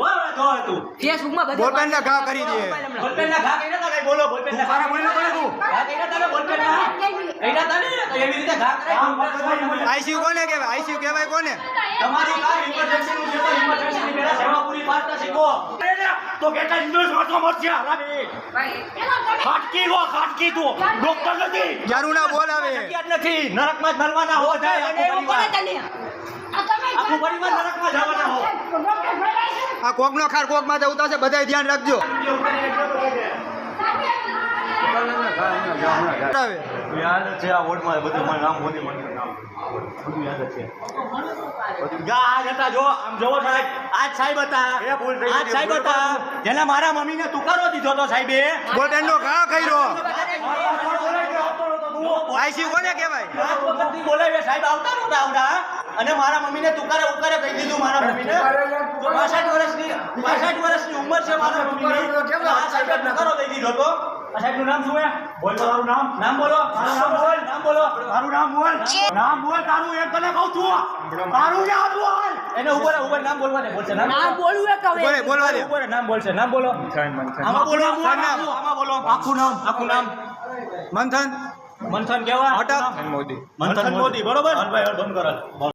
વાહ, જો તું. ફેસબુકમાં બધે બોલપેન ના ઘા કરી દે. બોલપેનના ઘા કર્યા તા કઈ બોલો, બોલપેનના ઘા. બોલને બોલે તું. ઘા કર્યા તા ને બોલપેનના? કર્યા તા એવી રીતે ઘા કરાય. આઈસીયુ કોને કહેવાય આઈસીયુ કહેવાય કોને તમારું કામ emergency-નું છે તો emergency ની પહેલા સેવા પૂરી પાડતા શીખો. તો કેટલા ઇન્દોર વાંચવા મળશે, હરામી. ખાટકી હો, ખાટકી તું. ડોક્ટર નથી. જારું ના બોલ આવે નથી. નરકમાં જ મરવાના હો જાય આખું પરિવાર. આખું પરિવાર નરકમાં જવાના હો. આ કોક નો ખાર કોક માથે ઉતારશે બધાય ધ્યાન રાખજો. યાદ છે આ વોર્ડમાં બધું મારું નામ મોદી મને નામ. બધું યાદ છે. આજ હતા જો આમ જોવો સાહેબ આજ સાહેબ હતા. આજ સાહેબ હતા. જેને મારા મમ્મીને તુકારો દીધો તો સાહેબે. બોલપેન નો ઘા કર્યો. આઈસીયુ કોને કહેવાય? બોલાવ્યા સાહેબ આવતા નહોતા આવતા. અને મારા મમ્મીને તુકારે ઉકારે કહી દીધું મારા મમ્મીને. તો પાસઠ વર્ષની પાસઠ વર્ષની ઉંમર છે મારા મમ્મીની. આ સાહેબે તુકારો દઈ દીધો તો આ સાહેબનું નામ શું હે? બોલ મારું નામ. નામ બોલો. મારું નામ બોલ. નામ બોલો. મારું નામ બોલ. નામ બોલ. તારું એક તને કહું છું. તારું નામ બોલ એને ઉપર ઉપર નામ બોલવા દે બોલશે. નામ ના બોલવું એક હવે. બોલે બોલવા દે. ઉપર નામ બોલશે. નામ બોલો. આમાં બોલો આમાં બોલો. આખું નામ. આખું નામ. મંથન. મંથન કેવા? અટક મંથન મોદી. બરોબર? બંધ કરો.